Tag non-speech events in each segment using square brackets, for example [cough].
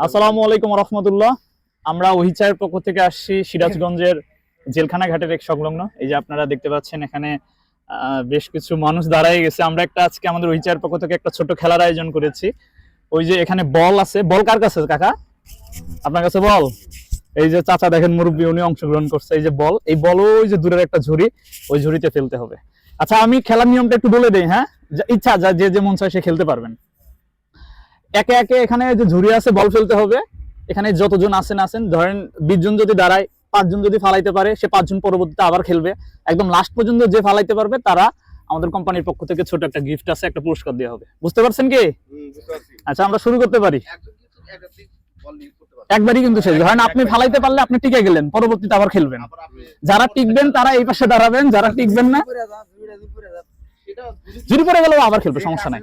আসসালামু আলাইকুম রহমতুল্লাহ। আমরা ওহিচায়ের পক্ষ থেকে আসছি সিরাজগঞ্জের জেলখানা ঘাটের এক সংলগ্ন। এই যে আপনারা দেখতে পাচ্ছেন এখানে বেশ কিছু মানুষ দাঁড়ায় গেছে। আমরা একটা আজকে আমাদের ওহিচায়ের পক্ষ থেকে একটা ছোট খেলার আয়োজন করেছি। ওই যে এখানে বল আছে। বল কার কাছে কাকা? আপনার কাছে বল? এই যে চাচা দেখেন মুরব্বী, উনি অংশগ্রহণ করছে। এই যে বল, এই বল ওই যে দূরের একটা ঝুড়ি, ওই ঝুড়িতে ফেলতে হবে। আচ্ছা আমি খেলার নিয়মটা একটু বলে দিই হ্যাঁ? ইচ্ছা, যা যে যে মন চায় সে খেলতে পারবেন। একে একে এখানে যে ঝুড়ি আছে বল ফেলতে হবে। এখানে যতজন আছেন আছেন। ধরেন বিশ জন যদি দাঁড়ায় পাঁচজন যদি ফালাইতে পারে সে পাঁচজন পরবর্তীতে আবার খেলবে। একদম লাস্ট পর্যন্ত যে ফালাইতে পারবে তারা আমাদের কোম্পানির পক্ষ থেকে ছোট একটা গিফট আছে একটা পুরস্কার দেওয়া হবে। বুঝতে পারছেন কি? আচ্ছা আমরা শুরু করতে পারি। একবারই কিন্তু শেষ। ধরেন আপনি ফালাইতে পারলে আপনি টিকে গেলেন পরবর্তীতে আবার খেলবেন। যারা টিকবেন তারা এই পাশে দাঁড়াবেন যারা টিকবেন না। যদি পরে গেলেও আবার খেলবে সমস্যা নাই।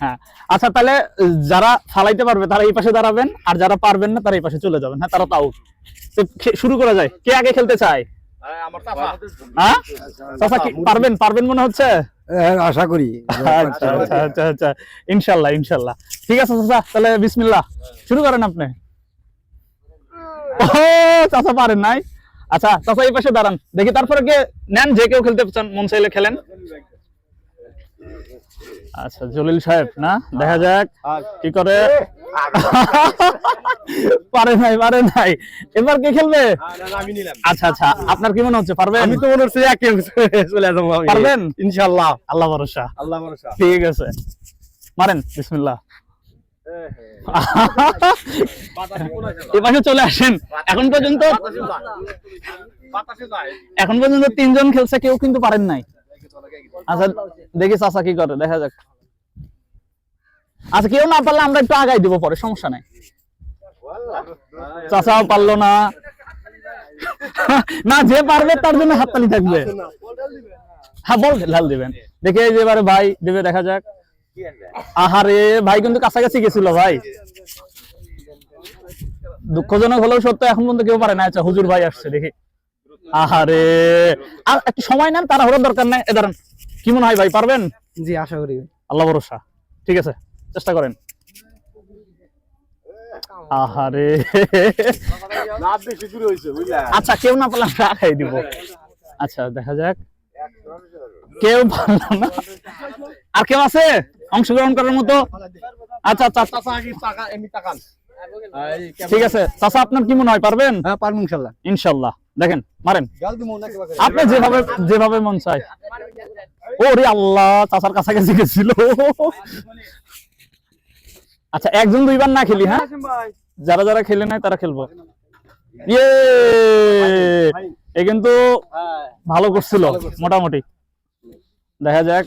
হ্যাঁ। আচ্ছা তাহলে যারা ফালাইতে পারবে তারা এই পাশে দাঁড়াবেন আর যারা পারবেন না তারা এই পাশে চলে যাবেন। হ্যাঁ তারা তাও। শুরু করা যায়। কে আগে খেলতে চায়? হ্যাঁ? চাচা কি পারবেন? পারবেন মনে হচ্ছে? আশা করি। আচ্ছা আচ্ছা আচ্ছা আচ্ছা। ইনশাল্লাহ ইনশাল্লাহ। ঠিক আছে চাচা তাহলে বিসমিল্লাহ। শুরু করেন আপনি। ও চাচা পারেন নাই। আচ্ছা চাচা এই পাশে দাঁড়ান। দেখি তারপরে কে নেন যে কেউ খেলতে চান মন চাইলে খেলেন। আচ্ছা জলিল সাহেব না? দেখা যাক কি করে। পারে নাই পারে নাই। এবার কে খেলবে? আচ্ছা আচ্ছা আপনার কি মনে হচ্ছে পারবেন? আমি তো মনে হচ্ছে একে চলে যাব পারবেন? ইনশাল্লাহ আল্লাহ ভরসা। আল্লাহ ভরসা। ঠিক আছে। মারেন বিসমিল্লাহ। এ চলে আসেন। এখন পর্যন্ত এখন পর্যন্ত তিনজন খেলছে কেউ কিন্তু পারেন নাই। আচ্ছা দেখি চাচা কি করে, দেখা যাক। আচ্ছা কেউ না পারলে আমরা একটু আগাই দিব পরে, সমস্যা নাই। চাচাও পারল না। [laughs] না, যে পারবে তার জন্য হাততালি থাকবে। হ্যাঁ বল লাল দিবেন। দেখে এই ভাই দেবে, দেখা যাক। আহারে, ভাই কিন্তু কাছাকাছি গেছিল ভাই। দুঃখজনক হলেও সত্য, এখন পর্যন্ত কেউ পারে না। আচ্ছা হুজুর ভাই আসছে, দেখি। আহারে। আর একটু সময় নেন তারা হওয়ার দরকার নাই। এ দাঁড়ান কি মনে হয় ভাই পারবেন? জি আশা করি। আল্লাহ ভরসা। ঠিক আছে চেষ্টা করেন। আহারে। আচ্ছা কেউ না পারলে আমরা আগাই দিব। আচ্ছা দেখা যাক। কেউ না। আর কেউ আছে? অংশগ্রহণ করার মতো? আচ্ছা আচ্ছা। ঠিক আছে। চাচা আপনার কি মনে হয় পারবেন? হ্যাঁ পারব ইনশাল্লাহ। ইনশাল্লাহ। দেখেন মারেন। আপনি যেভাবে যেভাবে মন চায়। ওরে আল্লাহ চাচার কাছাকাছি গেছিল। আচ্ছা একজন দুইবার না খেলি হ্যাঁ? যারা যারা খেলে নাই তারা খেলব। ইয়ে! এ কিন্তু ভালো করছিল মোটামুটি। দেখা যাক।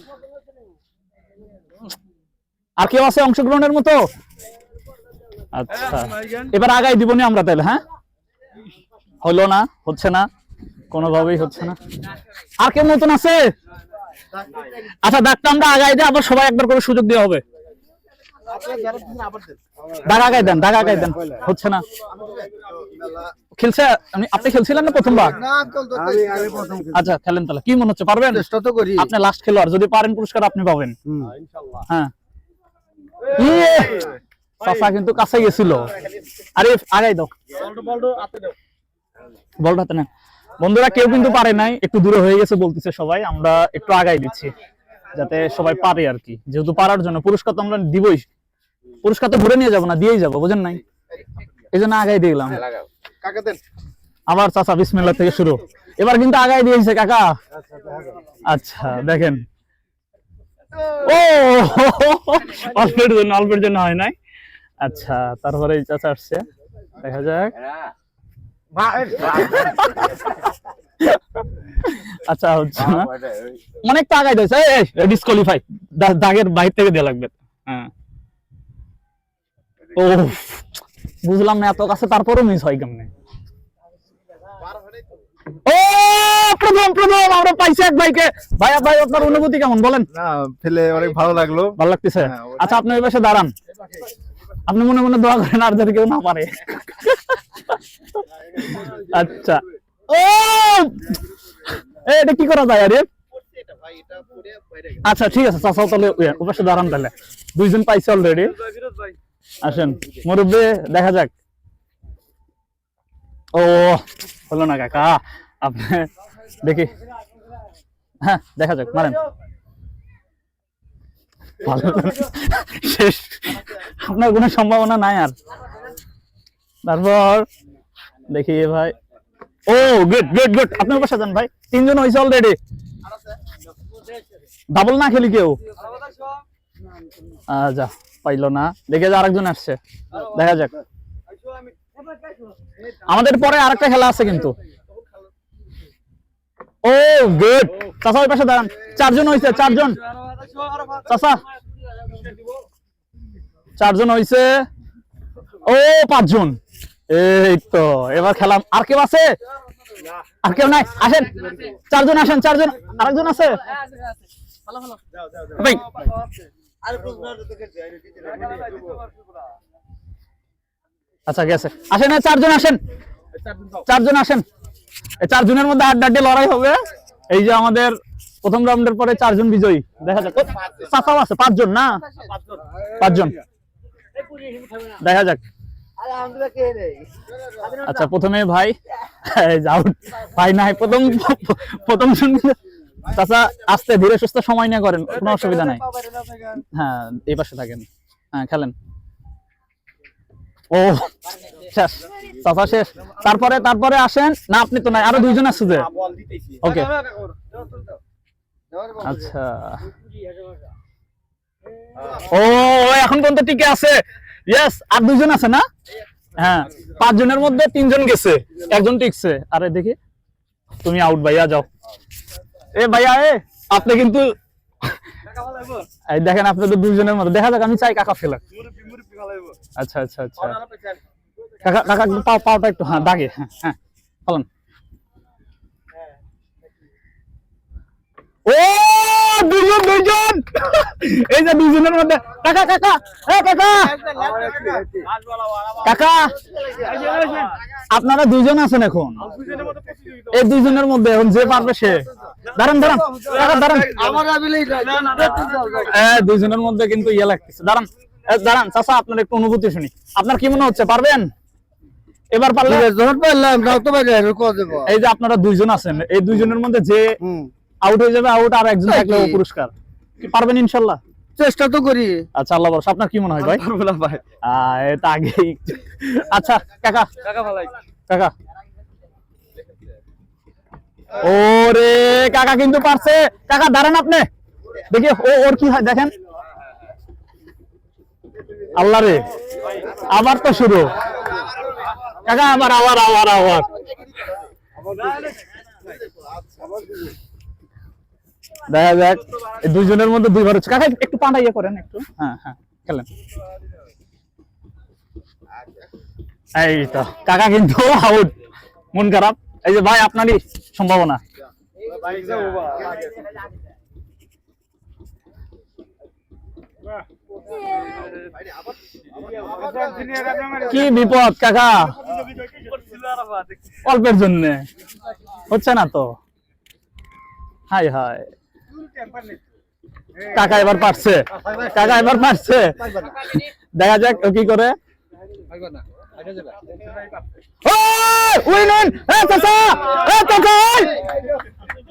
আর কেউ আছে অংশগ্রহণের মতো? আচ্ছা। এবার আগাই দিবনি আমরা তাহলে হ্যাঁ? হলো না হচ্ছে না কোনোভাবেই হচ্ছে না। আর কেউ নতুন আছে? আচ্ছা ডাকটা আমরা আগাই দিই আবার সবাই একবার করে সুযোগ দেওয়া হবে। দাগ আগাই দেন দাগ আগাই দেন হচ্ছে না। খেলছে আপনি- আপনি খেলছিলেন না প্রথমবার? আমি আমি প্রথম আচ্ছা খেলেন তাহলে। কি মনে হচ্ছে পারবেন? চেষ্টা তো করি। আপনি লাস্ট খেলোয়াড় যদি পারেন পুরস্কার আপনি পাবেন। হ্যাঁ। ইয়ে! চাচা কিন্তু কাছে গেছিল। আরে আগাই দাও। বলটা হাতে নেন বন্ধুরা কেউ কিন্তু পারে নাই একটু দূরে হয়ে গেছে বলতেছে সবাই আমরা একটু আগাই দিচ্ছি যাতে সবাই পারে আর কি। যেহেতু পারার জন্য পুরস্কার তো আমরা দিবই। পুরস্কার তো ঘুরে নিয়ে যাব না দিয়েই যাব বুঝেন নাই? এই জন্য আগাই দিলাম আবার চাচা বিসমিল্লাহ থেকে শুরু। এবার কিন্তু আগাই দিয়েছে কাকা। আচ্ছা দেখেন। ও! অল্পের জন্য অল্পের জন্য হয় নাই। আচ্ছা তারপরে চাচা আসছে। দেখা যাক। আচ্ছা হচ্ছে না। অনেক দিয়েছে ডিসকোয়ালিফাই দাগের বাইর থেকে দেওয়া লাগবে। হ্যাঁ। ও বুঝলাম না এত কাছে তারপরও মিস হয় কেমনে? ও প্রথম প্রথম আমরা পাইছি এক ভাইকে। ভাই ভাই আপনার অনুভূতি কেমন বলেন? না ফেলে অনেক ভালো লাগল। ভালো লাগতেছে? হ্যাঁ, আচ্ছা আপনি ওই পাশে দাঁড়ান। আপনি মনে মনে দোয়া করেন আর যাতে কেউ না পারে। আচ্ছা। ও! এটা কি করা যায়, আরে? আচ্ছা ঠিক আছে চাচাও তাহলে দাঁড়ান তাহলে। দুইজন পাইছে অলরেডি আসেন, মুরব্বী, দেখা যাক। ও, হলো না কাকা। আপনি দেখি। হ্যাঁ দেখা যাক, মারেন। শেষ। আপনার কোনো সম্ভাবনা নাই আর। তারপর দেখি ভাই। ও গুড গুড গুড আপনার পাশে যান ভাই। তিনজন হয়েছে অলরেডি ডাবল না খেলি কেউ? যা, পাইলো না। দেখে যে, আরেকজন আসছে। দেখা যাক। আমাদের পরে আরেকটা খেলা আছে কিন্তু। ও গুড চাচা, ওই পাশে দাঁড়ান। চারজন হয়েছে চারজন। চাচা। চারজন হয়েছে ও, পাঁচজন। এই তো এবার খেলাম। আর কেউ আছে? আর কেউ নাই? আসেন। চারজন আসেন চারজন। আরেকজন আছে? ভাই। আচ্ছা গেছে। আসেন চারজন আসেন। চারজন আসেন। এই চারজনের মধ্যে আড্ডাড্ডি লড়াই হবে। এই যে আমাদের প্রথম রাউন্ডের পরে চারজন বিজয়ী। দেখা যাক। চাচাও আছে পাঁচজন না? পাঁচজন। দেখা যাক। আচ্ছা প্রথমে ভাই যাও ভাই নাই প্রথম প্রথম চাচা আস্তে ধীরে সুস্থ সময় নিয়ে করেন কোনো অসুবিধা নাই। হ্যাঁ এই পাশে থাকেন। হ্যাঁ খেলেন। ও শেষ। চাচা শেষ। তারপরে তারপরে আসেন। না আপনি তো নাই আরও দুইজন আছে যে। ওকে আচ্ছা। ও ও এখন পর্যন্ত টিকে আছে। ইয়েস আর দুইজন আছে না? হ্যাঁ পাঁচজনের মধ্যে তিনজন গেছে, একজন টিকছে। আরে দেখি, তুমি আউট ভাইয়া যাও। এ ভাইয়া, এ, আপনি কিন্তু দেখেন আপনাদের দুইজনের মধ্যে। দেখা যাক, আমি চাই কাকা ফেলা আচ্ছা আচ্ছা আচ্ছা। কাকা কাকা পাও, পাওটা একটু হ্যাঁ দাগে হ্যাঁ হ্যাঁ ফলন ও! দুইজন দুইজন এই যে দুইজনের মধ্যে। কাকা কাকা। এ কাকা। কাকা। আপনারা দুইজন আছেন এখন। এই দুইজনের মধ্যে এখন যে পারবে সে। দাঁড়ান দাঁড়ান। কাকা দাঁড়ান। দুইজনের মধ্যে কিন্তু ইয়ে লাগতেছে। দাঁড়ান। দাঁড়ান। চাচা আপনার একটু অনুভূতি শুনি। আপনার কি মনে হচ্ছে পারবেন? এবার পারলে এই যে আপনারা দুইজন আছেন এই দুইজনের মধ্যে যে আউট হয়ে যাবে আউট আর একজন থাকলে ও পুরস্কার। কি পারবেন ইনশাল্লাহ? চেষ্টা তো করি। আচ্ছা আল্লাহ ভরসা। আপনার কি মনে হয় ভাই? ভাই। এটা আগেই। আচ্ছা কাকা। কাকা। ওরে কাকা কিন্তু পারছে। কাকা দাঁড়ান আপনি। দেখি ও ওর কি হয় দেখেন। আল্লাহ রে আবার তো শুরু। কাকা আবার আবার আবার আবার। দেখা যাক। এই দুইজনের মধ্যে দুইবার হচ্ছে। কাকা একটু পাটা ইয়ে করেন একটু। হ্যাঁ হ্যাঁ খেলেন। এই তো কাকা কিন্তু আউট মন খারাপ। এই যে ভাই আপনারই সম্ভাবনা। কি বিপদ কাকা? অল্পের জন্য। হচ্ছে না তো? Hi hi. কাকা এবার পারছে। কাকা এবার পারছে। দেখা যাক কি করে!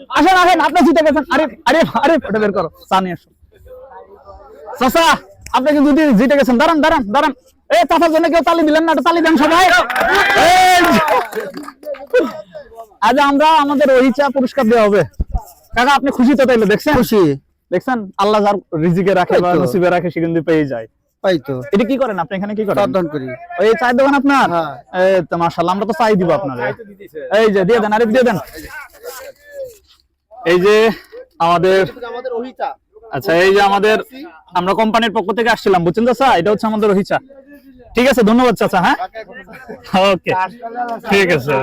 আসেন আসেন, আপনি জিতে গেছেন। আরে আরে আরে বের করো। চা নিয়ে চাচা, আপনি কিন্তু জিতে- গেছেন। দাঁড়ান দাঁড়ান দাঁড়ান। এই চাচার জন্য কেউ তালি দিলেন না তালি দেন সবাই। আজ আমরা আমাদের ওইচা পুরস্কার দেওয়া হবে। কাকা আপনি খুশি তো তাইলে দেখছেন? খুশি। দেখছেন? আল্লাহ যার রিজিকে রাখে বা এই নসিবে রাখে সে কিন্তু পেয়ে যায়। পাই তো। এটা কি করেন আপনি এখানে কি করেন? সাবধান করি। ওই চায়ের দোকান আপনার? হ্যাঁ। এই তো মাশাআল্লাহ আমরা তো চাই দিব আপনার। এই যে দিয়ে দেন আরিফ দিয়ে দেন। এই যে আমাদের আমাদের ওহিতা আচ্ছা এই যে আমাদের আমরা কোম্পানির পক্ষ থেকে আসছিলাম বুঝছেন তো স্যার? এটা হচ্ছে আমাদের রহিচা ঠিক আছে ধন্যবাদ চাচা হ্যাঁ? ওকে। ঠিক আছে।